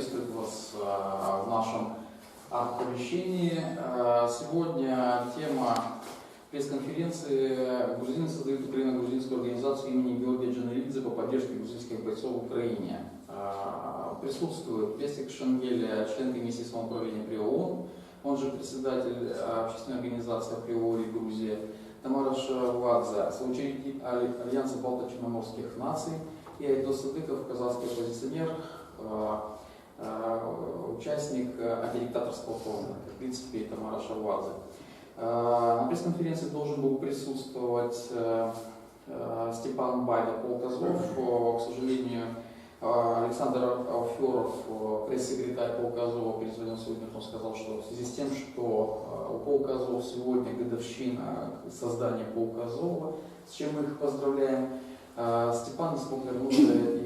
приветствует вас а, в нашем арт-помещении. А, Сегодня тема пресс-конференции «Грузины создают Украино-грузинскую организацию имени Георгия Джанелидзе по поддержке грузинских бойцов в Украине». А, Присутствует Песик Шангеля, член комиссии самоуправления при ООН, он же председатель общественной организации «Априори Грузия», Тамара Шавадзе, соучредитель Альянса Балто-Черноморских наций, и Айдос Садыков, казахский оппозиционер, участник антидиктаторского фонда, в принципе Тамара Шавадзе. А, На пресс-конференции должен был присутствовать э, э, Степан Байда Полказов, Э, к сожалению, Александр Алферов, э, пресс-секретарь Полказова, перезвонил сегодня, он сказал, что в связи с тем, что э, у Полказова сегодня годовщина создания Полказова, с чем мы их поздравляем, э, Степан не смог вернуться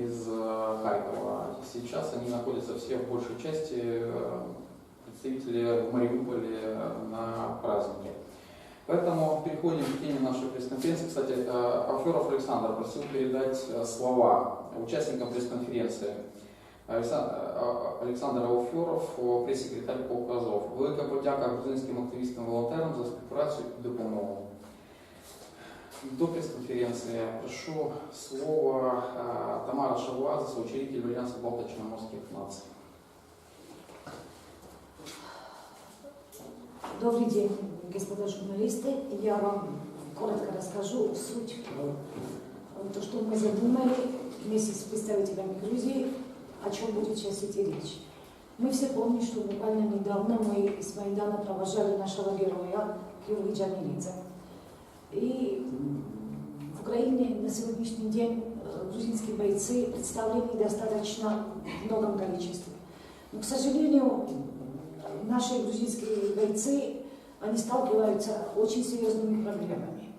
из э, Харькова. Сейчас они находятся все в большей части э, представители в Мариуполе э, на празднике. Поэтому переходим к теме нашей пресс-конференции. Кстати, э, Алферов Александр просил передать э, слова участникам пресс-конференции. Алекса- е, Олександр Алферов, о, прес-секретар Полказов. Велика подяка грузинським активістам волонтерам за співпрацю і допомогу. До пресс-конференции прошу слово э, Тамара Шавуаза, соучредитель Альянса Балто-Черноморских наций. Добрый день, господа журналисты. Я вам коротко расскажу суть, э, то, что мы задумали вместе с представителями Грузии, о чем будет сейчас идти речь. Мы все помним, что буквально недавно мы с Майдана провожали нашего героя Георгия Джанилидзе. И Украине на сегодняшний день э, грузинские бойцы представлены достаточно многом количестве. Но, к сожалению, наши грузинские бойцы, они сталкиваются очень серьезными проблемами.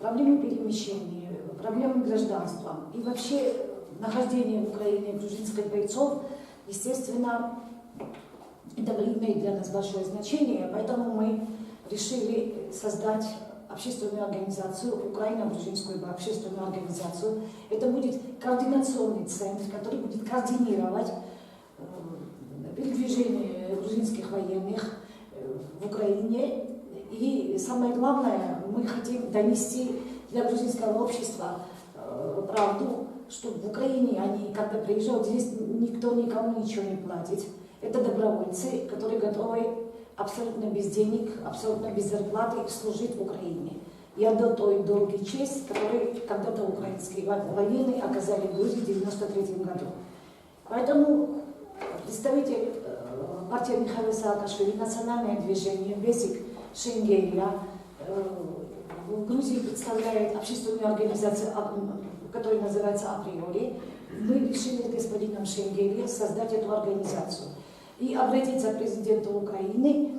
Проблемы перемещения, проблемы гражданства. И вообще нахождение в Украине грузинских бойцов, естественно, это имеет для нас большое значение, поэтому мы решили создать общественную организацию, Украино-грузинскую общественную организацию. Это будет координационный центр, который будет координировать э, передвижение грузинских военных э, в Украине. И самое главное, мы хотим донести для грузинского общества э, правду, что в Украине они, когда приезжают, здесь никто никому ничего не платит. Это добровольцы, которые готовы абсолютно без денег, абсолютно без зарплаты служить в Украине. И отдал той долгий честь, который когда-то украинские военные оказали Грузии в 1993 году. Поэтому представитель э, партии Михаила Саакашвили, национальное движение Бесик Шенгеля, э, в Грузии представляет общественную организацию, а, которая называется «Априори». Мы решили с господином Шенгеле создать эту организацию и обратиться к президенту Украины,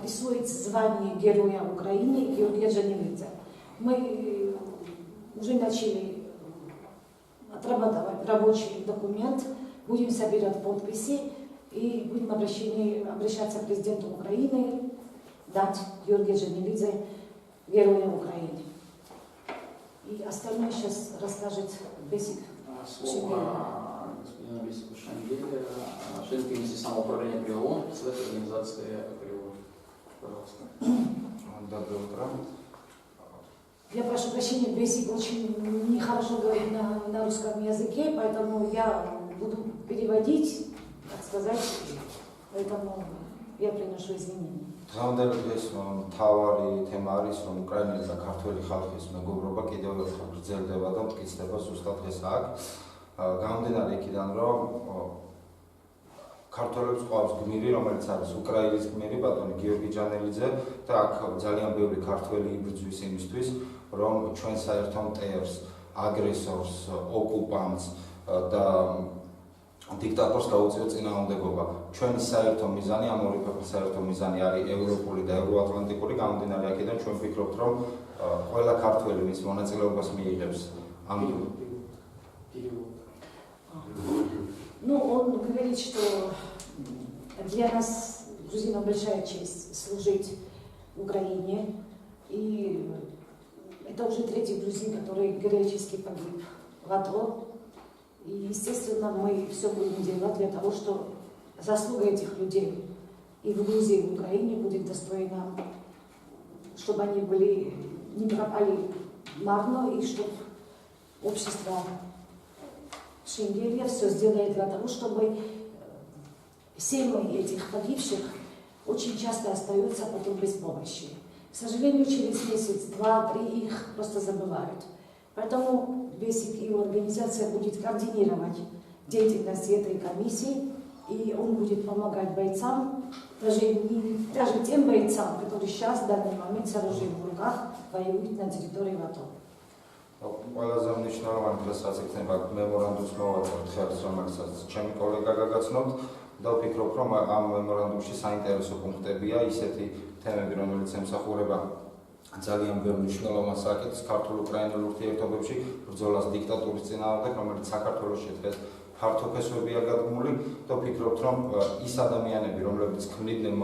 присвоить звание Героя Украины Георгия Джанилидзе. Мы э, уже начали отрабатывать рабочий документ, будем собирать подписи и будем обращаться к президенту Украины, дать Георгия Джанилидзе Героя Украины. И остальное сейчас расскажет Бесик А, Слово господина Бесику Шангеля, а, член комиссии самоуправления при ООН, председатель организации «Априори». Пожалуйста. Доброе утро. Я прошу прощения, Бесик очень нехорошо говорит на, на русском языке, поэтому я буду переводить, так сказать, поэтому я приношу извинения. დღევანდელი დღეს რომ მთავარი თემა არის რომ უკრაინელი და ქართველი ხალხის მეგობრობა კიდევ ერთხელ გრძელდება და მტკიცდება ზუსტად დღეს აქ. გამომდინარე იქიდან, რომ ქართველებს ყავს გმირი, რომელიც არის უკრაინის გმირი ბატონი გიორგი ჯანელიძე და აქ ძალიან ბევრი ქართველი იბრძვის იმისთვის, რომ ჩვენ საერთო მტერს, აგრესორს, ოკუპანტს და დიქტატორს გაუწიო წინააღმდეგობა. ჩვენი საერთო მიზანი ამ ორი ქვეყნის საერთო მიზანი არის ევროპული და ევროატლანტიკური გამომდინარე აქედან ჩვენ ვფიქრობთ, რომ ყველა ქართველი მის მონაწილეობას მიიღებს. ამიტომ Ну, он говорит, что для нас, грузинам, большая честь служить Украине. И это уже третий грузин, который героически погиб в АТО. И, естественно, мы все будем делать для того, что заслуга этих людей и в Грузии, и в Украине будет достойна, чтобы они были, не пропали марно, и чтобы общество Шенгелья все сделает для того, чтобы семьи этих погибших очень часто остаются потом без помощи. К сожалению, через месяц, два, три их просто забывают. Поэтому Бесик и его организация будет координировать деятельность этой комиссии, и он будет помогать бойцам, даже, не, даже тем бойцам, которые сейчас в данный момент с оружием в руках воюют на территории ВАТО. ყველაზე მნიშვნელოვანი დღესაც იქნება მემორანდუმის მოვაწერთ ხელს, რომელსაც ჩემი კოლეგა გაგაცნობთ და ვფიქრობ, რომ ამ მემორანდუმში საინტერესო პუნქტებია ისეთი თემები, რომელიც ემსახურება ძალიან ბევრ მნიშვნელოვანს აკეთებს ქართულ-უკრაინულ ურთიერთობებში, ბრძოლას დიქტატურის წინააღმდეგ, რომელიც საქართველოში დღეს ფართოფესვებია გადგმული და ვფიქრობთ, რომ ის ადამიანები, რომლებიც ქმნიდნენ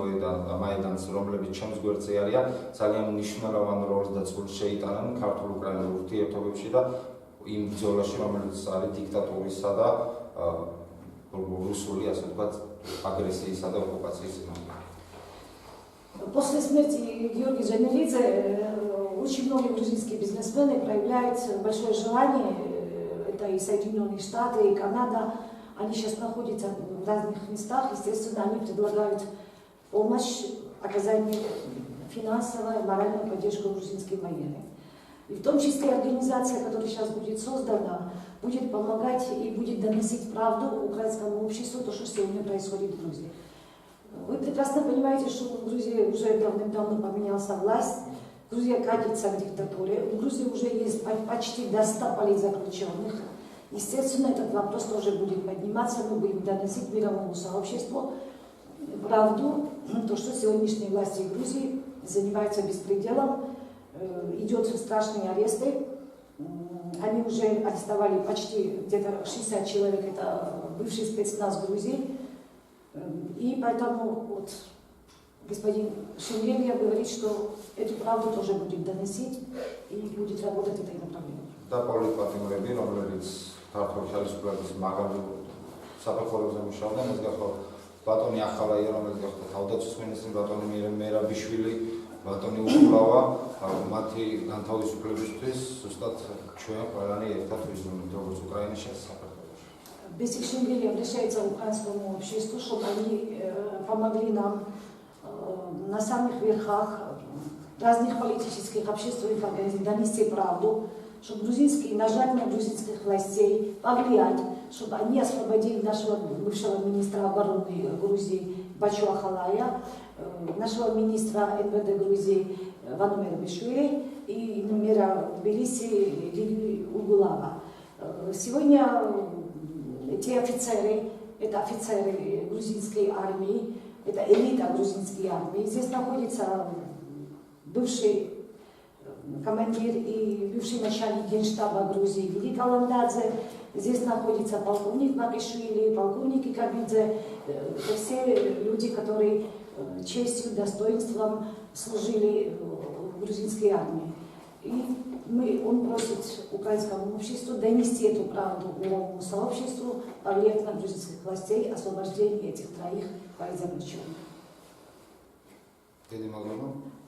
მაიდანს, რომლებიც ჩემს გვერდზე არიან, ძალიან მნიშვნელოვან როლს და წვლილს შეიტანენ ქართულ-უკრაინულ ურთიერთობებში და იმ ბრძოლაში, რომელიც არის დიქტატურისა და რუსული, ასე ვთქვათ, აგრესიისა და ოკუპაციის წინააღმდეგ. После смерти Георгия Жанелидзе очень многие грузинские бизнесмены проявляют большое желание это и Соединенные Штаты, и Канада, они сейчас находятся в разных местах, естественно, они предлагают помощь, оказание финансовой, моральную поддержку грузинской военной. И в том числе организация, которая сейчас будет создана, будет помогать и будет доносить правду украинскому обществу, то, что сегодня происходит в Грузии. Вы прекрасно понимаете, что в Грузии уже давным-давно поменялась власть, Грузия катится к диктатуре, в Грузии уже есть почти до 100 политзаключенных. Естественно, этот вопрос тоже будет подниматься, мы будем доносить мировому сообществу правду, то, что сегодняшние власти Грузии занимаются беспределом, э, идет страшные аресты, они уже арестовали почти где-то 60 человек, это бывший спецназ Грузии, э, и поэтому вот господин Шемелья говорит, что эту правду тоже будет доносить и будет работать этой направлением. Да, Павлик Патимуребин, Облелиц, ქართული ხელისუფლების მაგარი საფეხურებზე მუშაობდნენ, ეს გახო ბატონი ახალაია, რომელიც გახდა თავდაცვის მინისტრი ბატონი მერაბიშვილი, ბატონი უკულავა, მათი განთავისუფლებისთვის ზუსტად ჩვენ ყველანი ერთად ვიზრუნებთ როგორც უკრაინაში, ასე საქართველოში. Бесик Шенгель обращается к украинскому обществу, чтобы они помогли нам на самых верхах разных политических, общественных организаций донести правду, чтобы грузинские, нажать на грузинских властей, повлиять, чтобы они освободили нашего бывшего министра обороны Грузии Бачуа Халая, нашего министра НВД Грузии Ванумера Бешвили и мэра Тбилиси Лилию Угулава. Сегодня эти офицеры, это офицеры грузинской армии, это элита грузинской армии. Здесь находится бывший командир и бывший начальник генштаба Грузии Вили Каламдадзе. Здесь находится полковник Макишвили, полковник Икабидзе. Это все люди, которые честью, достоинством служили в грузинской армии. И мы, он просит украинскому обществу донести эту правду мировому сообществу, повлиять на грузинских властей освобождение этих троих политзаключенных.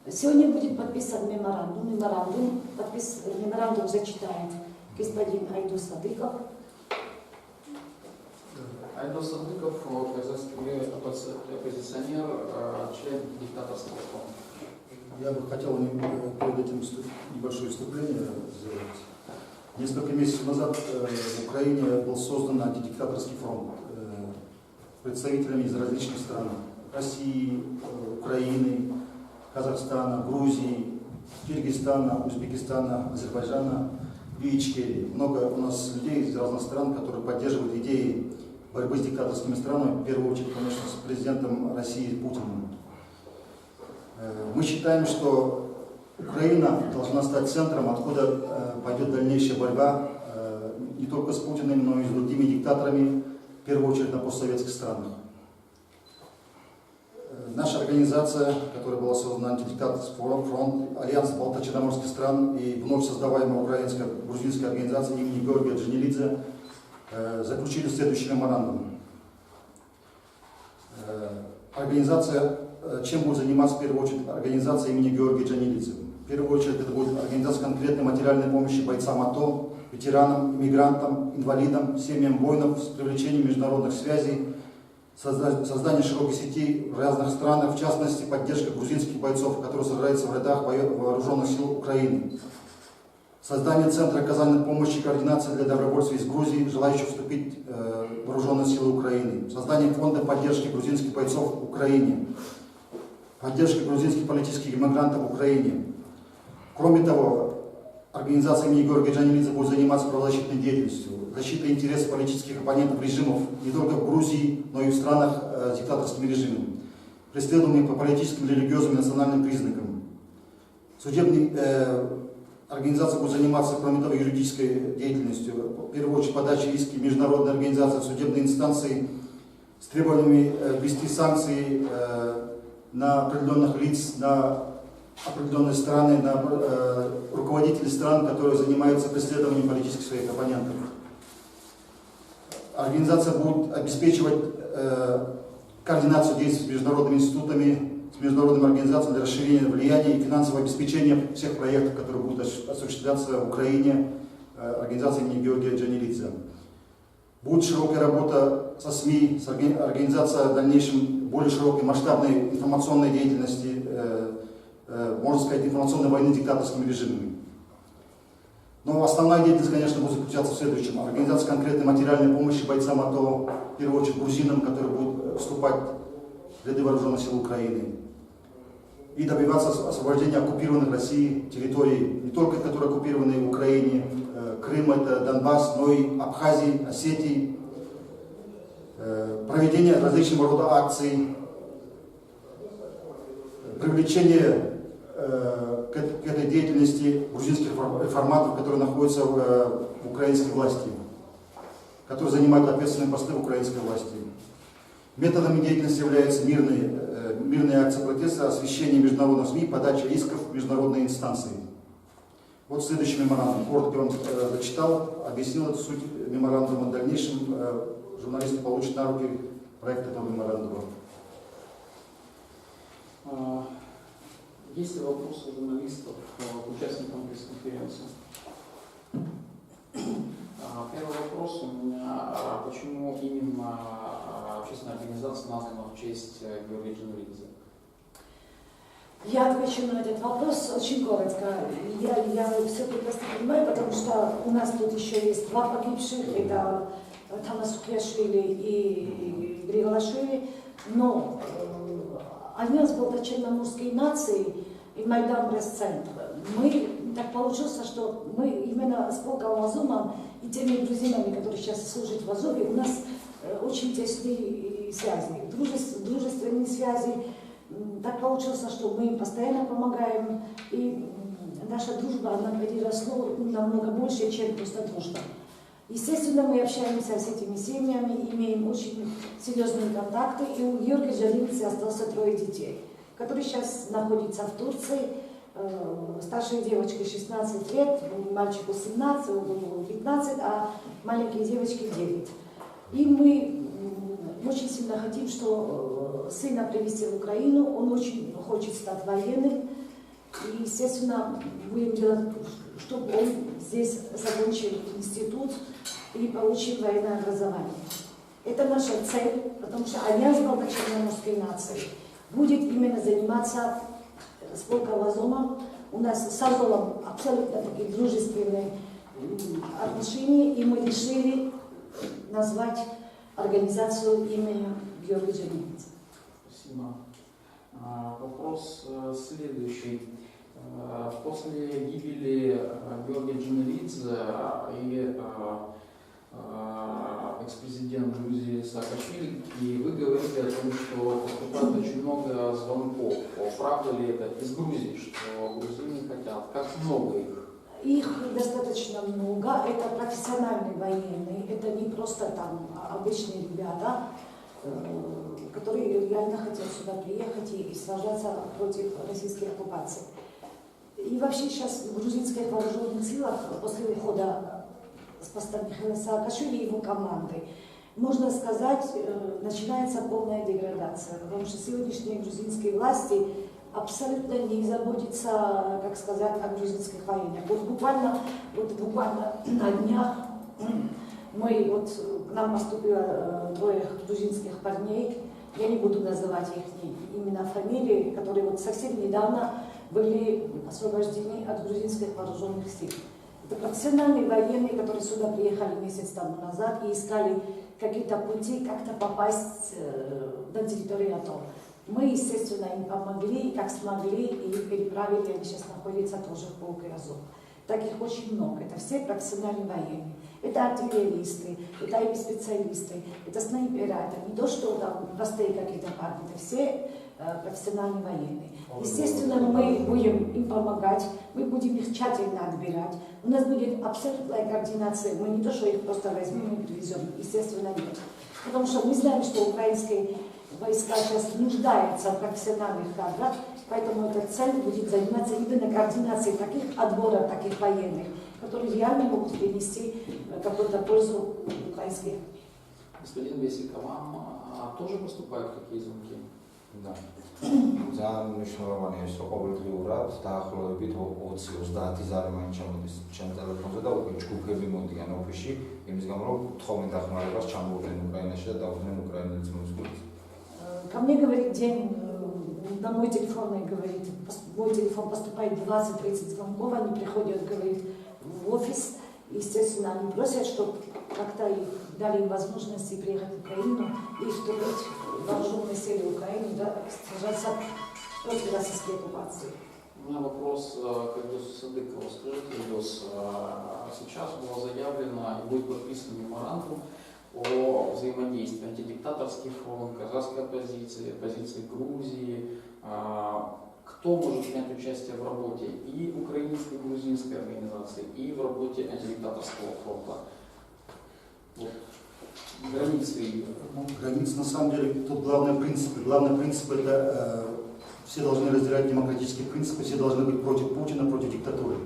Сегодня будет подписан меморандум. Меморандум, подпис, меморандум зачитает господин Айдус Садыков. Айдус Садыков, казахский оппозиционер, член диктаторского фонда. Я бы хотел перед этим небольшое выступление сделать. Несколько месяцев назад в Украине был создан антидиктаторский фронт представителями из различных стран. России, Украины, Казахстана, Грузии, Киргизстана, Узбекистана, Азербайджана и. Много у нас людей из разных стран, которые поддерживают идеи борьбы с диктаторскими странами, в первую очередь, конечно, с президентом России Путиным. Мы считаем, что Украина должна стать центром, откуда пойдет дальнейшая борьба не только с Путиным, но и с другими диктаторами, в первую очередь на постсоветских странах. Наша организация, которая была создана антидиктаторский фронт, Альянс Балто-Черноморских стран и вновь создаваемая украинская грузинская организация имени Георгия Джанилидзе э, заключили следующий меморандум. Э, Организация, э, чем будет заниматься в первую очередь организация имени Георгия Джанилидзе? В первую очередь это будет организация конкретной материальной помощи бойцам АТО, ветеранам, иммигрантам, инвалидам, семьям воинов с привлечением международных связей, создание широкой сети в разных странах, в частности, поддержка грузинских бойцов, которые сражаются в рядах вооруженных сил Украины. Создание Центра оказания помощи и координации для добровольцев из Грузии, желающих вступить э, в вооруженные силы Украины. Создание фонда поддержки грузинских бойцов в Украине. Поддержка грузинских политических иммигрантов в Украине. Кроме того, организация имени Георгия Джанилидзе будет заниматься правозащитной деятельностью, защитой интересов политических оппонентов режимов не только в Грузии, но и в странах э, с диктаторскими режимами, преследуемых по политическим, религиозным и национальным признакам. Судебный, э, организация будет заниматься, кроме того, юридической деятельностью, в первую очередь подачей иски международной организации, судебной инстанции с требованиями э, ввести санкции э, на определенных лиц, на определенные страны, на э, руководителей стран, которые занимаются преследованием политических своих оппонентов. Организация будет обеспечивать э, координацию действий с международными институтами, с международными организациями для расширения влияния и финансового обеспечения всех проектов, которые будут ос- осуществляться в Украине э, организацией имени Георгия Джанилидзе. Будет широкая работа со СМИ, с орга- организация в дальнейшем более широкой масштабной информационной деятельности, э, можно сказать, информационной войны диктаторскими режимами. Но основная деятельность, конечно, будет заключаться в следующем. Организация конкретной материальной помощи бойцам АТО, в первую очередь грузинам, которые будут э, вступать в ряды вооруженных сил Украины. И добиваться ос- освобождения оккупированных Россией территорий, не только которые оккупированы в Украине, э, Крым это Донбасс, но и Абхазии, Осетии, Э, проведение различного рода акций, привлечение э, эт- к этой деятельности грузинских реформаторов, которые находятся в, э, украинской власти, которые занимают ответственные посты в украинской власти. Методами деятельности являются мирные, э, мирные акции протеста, освещение международных СМИ, подача исков в международные инстанции. Вот следующий меморандум. Коротко я э, зачитал, объяснил эту суть меморандума. В дальнейшем э, журналисты получат на руки проект этого меморандума. Есть ли вопросы у журналистов э, к участникам пресс-конференции? А, Первый вопрос у меня, а, почему именно а, общественная организация названа в честь э, Георгия Джанилидзе? Я отвечу на этот вопрос очень коротко. Я, я все прекрасно понимаю, потому что у нас тут еще есть два погибших, это Тамас Сухляшвили и Григолашвили, но Альянс был черноморской нации и Майдан Пресс-центр. Мы, так получилось, что мы именно с полком Азумом и теми друзьями, которые сейчас служат в Азове, у нас э, очень тесные связи, дружес- дружественные связи, Так получилось, что мы им постоянно помогаем, и наша дружба, она переросла намного больше, чем просто дружба. Естественно, мы общаемся с этими семьями, имеем очень серьезные контакты, и у Георгия Жалинца остался трое детей, которые сейчас находятся в Турции. Э, Старшей девочке 16 лет, мальчику 17, ему 15, а маленькой девочке 9. И мы очень сильно хотим, что э, сына привезти в Украину, он очень хочет стать военным. И, естественно, будем делать, чтобы он здесь закончил институт и получил военное образование. Это наша цель, потому что Альянс Балто-Черноморской нации будет именно заниматься э, с полковозомом. У нас с Азовом абсолютно такие дружественные отношения, и мы решили назвать организацию имени Георгия Джанилидзе. Спасибо. А, Вопрос э, следующий. Э, После гибели Георгия Джанилидзе и экс-президент Грузии Саакашвили, и вы говорите о том, что поступает очень много звонков. Правда ли это из Грузии, что грузины хотят? Как много их? Их достаточно много, это профессиональные военные, это не просто там обычные ребята, э, которые реально хотят сюда приехать и сражаться против российской оккупации. И вообще сейчас в грузинских вооруженных силах после ухода с Михаила Саакашвили и его команды, можно сказать, э, начинается полная деградация, потому что сегодняшние грузинские власти абсолютно не заботятся, как сказать, о грузинских военных. Вот буквально, вот буквально на днях мы, вот к нам поступило э, двое грузинских парней, я не буду называть их имена, фамилии, которые вот совсем недавно были освобождены от грузинских вооруженных сил. Профессиональные военные, которые сюда приехали месяц тому назад и искали какие-то пути, как-то попасть э, на территорию АТО. Мы, естественно, им помогли, как смогли, и переправили, они сейчас находятся тоже в полке Азов. Таких очень много. Это все профессиональные военные. Это артиллеристы, это и специалисты, это снайпера, это не то, что там простые какие-то парни, это все профессиональные военные. Естественно, мы будем им помогать, мы будем их тщательно отбирать. У нас будет абсолютная координация. Мы не то, что их просто возьмем и привезем. Естественно, нет. Потому что мы знаем, что украинские войска сейчас нуждаются в профессиональных кадрах, поэтому эта цель будет заниматься именно координацией таких отборов, таких военных, которые реально могут принести э, какую-то пользу украинским. Господин Бесик, а вам тоже поступают такие звонки? და ძალიან მნიშვნელოვანია ის რომ ყოველდღიურად დაახლოებით 20-30 ზარი მაინც ჩამოდის ჩემ ტელეფონზე და უკვე ჯგუფები მოდიან ოფისში იმის გამო რომ თხოვენ დახმარებას ჩამოვიდნენ უკრაინაში და დაუხდნენ უკრაინელი ძმოების Ко мне говорит день, э, на мой телефон и говорит, пос- мой телефон поступает 20-30 звонков, они приходят, говорит, в офис, естественно, они просят, чтобы как-то их дали им возможности приехать в Украину и вступить в вооруженные силы Украины, да, сражаться против российской оккупации. У меня вопрос э, к Ильдусу Садыкову. Скажите, Ильдус, э, сейчас было заявлено и будет подписан меморандум о взаимодействии антидиктаторский фронт, казахской оппозиции, оппозиции Грузии. Кто может принять участие в работе и украинской, и грузинской организации, и в работе антидиктаторского фронта? Вот. Границы. Ну, на самом деле, тут главный принцип. Главный принцип это э, все должны разделять демократические принципы, все должны быть против Путина, против диктатуры.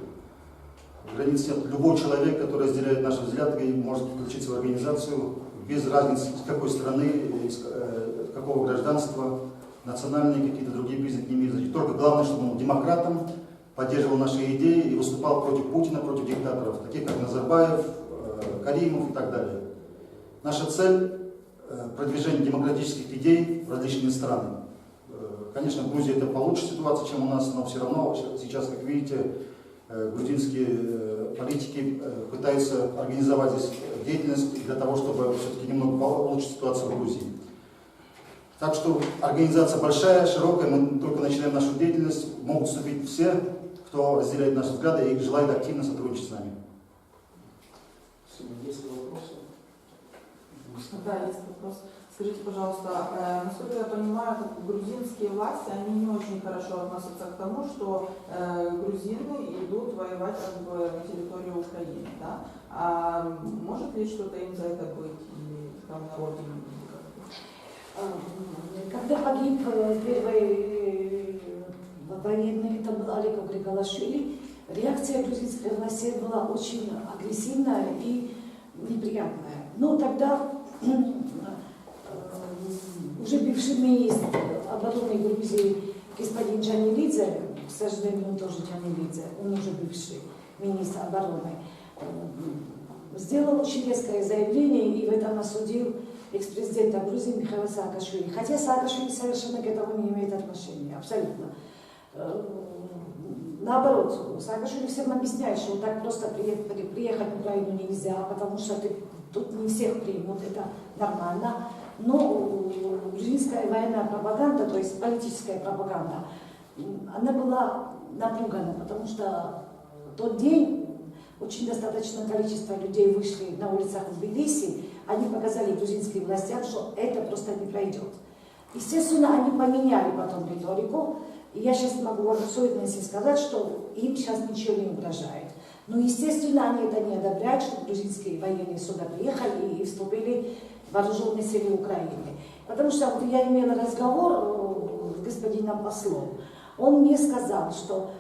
Границ нет. Любой человек, который разделяет наши взгляды, может включиться в организацию без разницы, с какой страны, из э, какого гражданства, национальные какие-то другие признаки не имеют значения. Только главное, чтобы он был демократом, поддерживал наши идеи и выступал против Путина, против диктаторов, таких как Назарбаев, э, Каримов и так далее. Наша цель э, продвижение демократических идей в различные страны. Э, Конечно, в Грузии это получше ситуация, чем у нас, но все равно сейчас, как видите, грузинские политики пытаются организовать здесь деятельность для того, чтобы все-таки немного получше ситуация в Грузии. Так что организация большая, широкая, мы только начинаем нашу деятельность, могут вступить все, кто разделяет наши взгляды и желает активно сотрудничать с нами. Есть ли вопросы? Да, есть вопрос. Скажите, пожалуйста, э, насколько я понимаю, грузинские власти, они не очень хорошо относятся к тому, что э, грузины идут воевать как бы на территорию Украины, да? А может ли что-то им за это быть или там на родине? или как-то? Э, Когда погиб э, первый э, военный, это был Олег Григалашвили, реакция грузинской власти была очень агрессивная и неприятная. Но тогда э, уже бывший министр обороны Грузии господин Джанилидзе, к сожалению, он тоже Джанилидзе, он уже бывший министр обороны, сделал очень резкое заявление и в этом осудил экс-президента Грузии Михаила Саакашвили. Хотя Саакашвили совершенно к этому не имеет отношения, абсолютно. Э, Наоборот, Саакашвили всем объясняет, что так просто приехать, приехать в Украину нельзя, потому что ты, тут не всех примут, это нормально. Но грузинская военная пропаганда, то есть политическая пропаганда, она была напугана, потому что тот день очень достаточное количество людей вышли на улицах в Тбилиси, они показали грузинским властям, что это просто не пройдет. Естественно, они поменяли потом риторику, и я сейчас могу вам с уверенностью сказать, что им сейчас ничего не угрожает. Но, естественно, они это не одобряют, что грузинские военные сюда приехали и вступили в вооруженные силы Украины. Потому что вот я имела разговор с господином послом. Он мне сказал, что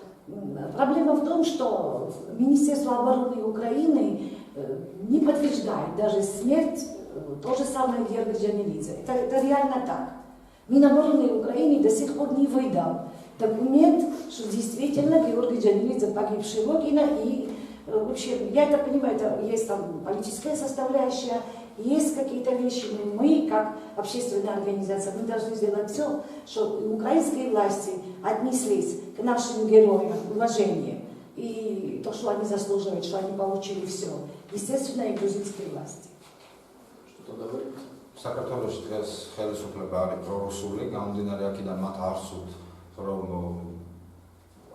проблема в том, что Министерство обороны Украины не подтверждает даже смерть э, то же самое Георгия Джанилидзе. Это, это реально так. Минобороны Украины до сих пор не выдал документ, что действительно Георгий Джанилидзе погибший Логина и э, вообще, я это понимаю, это есть там политическая составляющая, есть какие-то вещи, но мы, как общественная организация, мы должны сделать все, чтобы украинские власти отнеслись к нашим героям уважением. И то, что они заслуживают, что они получили все. Естественно, и грузинские власти. Что-то добавить? საქართველოს დღეს ხელისუფლება არის პრორუსული, გამომდინარე აქედან მათ არ სურთ რომ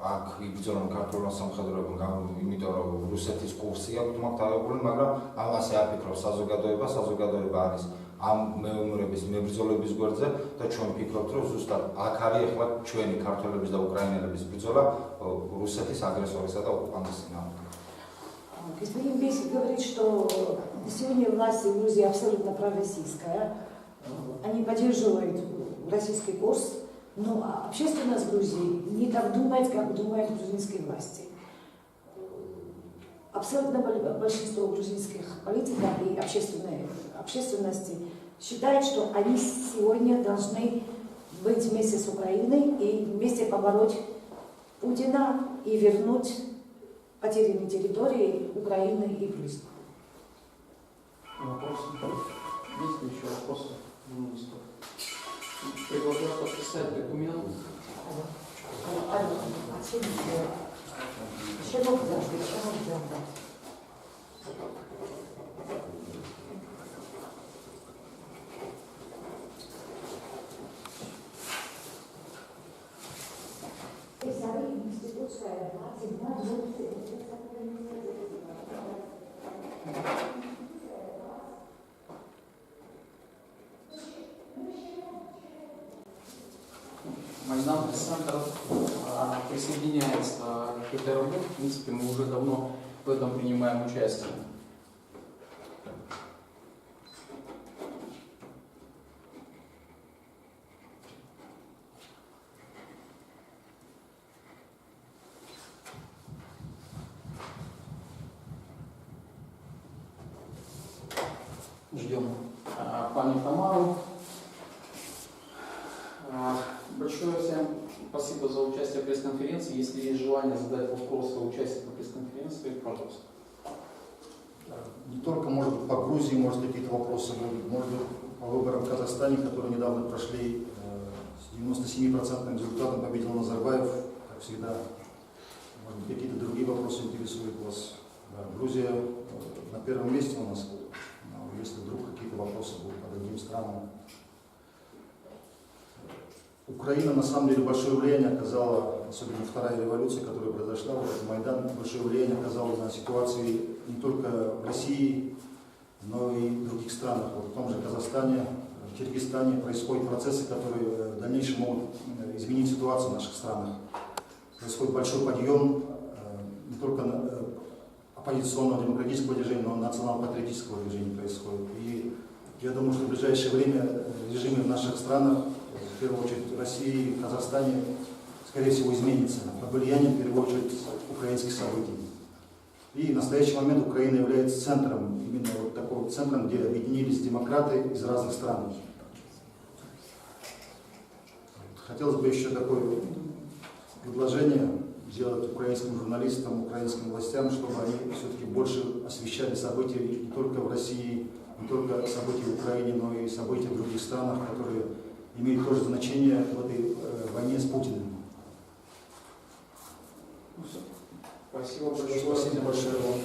აქ იბრძოლონ ქართულმა სამხედროებამ, იმიტომ რომ რუსეთის კურსი აქვს მათ აღებული, მაგრამ ამასე არ ფიქრობს საზოგადოება, საზოგადოება არის ამ მეომრების მებრძოლების გვერდზე და ჩვენ ვფიქრობთ, რომ ზუსტად აქ არის ახლა ჩვენი ქართველების და უკრაინელების ბრძოლა რუსეთის აგრესორისა და ოკუპანტის წინააღმდეგ. Господин Бесик говорит, что сегодня власти Грузии абсолютно пророссийская. Э, они поддерживают российский курс, но общественность Грузии не так думает, как думают грузинские власти. Э, абсолютно большинство грузинских политиков и общественной общественности считает, что они сегодня должны быть вместе с Украиной и вместе побороть Путина и вернуть потерянной территории Украины и Грузии. Вопросы? Есть ли еще вопросы? Предлагаю подписать документ. Чего взял? Чего взял? Институтская, Майдан Центр а, присоединяется к этой работе. В принципе, мы уже давно в этом принимаем участие. Ждем а, пани Тамару. А, Большое всем спасибо за участие в пресс-конференции. Если есть желание задать вопросы участникам пресс-конференции, пожалуйста. Не только, может быть, по Грузии, может, может быть, по выборам в Казахстане, которые недавно прошли, э, с 97% результатом победил Назарбаев, как всегда. Может быть, какие-то другие вопросы интересуют вас. Да, Грузия э, на первом месте у нас, но если вдруг какие-то вопросы будут по другим странам. Украина на самом деле большое влияние оказала, особенно вторая революция, которая произошла, вот Майдан, большое влияние оказала на ситуации не только в России, но и в других странах. Вот в том же Казахстане, в Киргизстане происходят процессы, которые э, в дальнейшем могут э, изменить ситуацию в наших странах. Происходит большой подъем э, не только на- оппозиционного демократического движения, но и национал-патриотического движения происходит. И я думаю, что в ближайшее время э, режимы в наших странах в первую очередь в России и Казахстане, скорее всего, изменится под влиянием, в первую очередь, украинских событий. И в настоящий момент Украина является центром, именно центром, где объединились демократы из разных стран. Хотелось бы еще такое предложение сделать украинским журналистам, украинским властям, чтобы они все-таки больше освещали события не только в России, не только события в Украине, но и события в других странах, которые имеют тоже значение в этой э, войне с Путиным. Спасибо большое. Спасибо большое вам.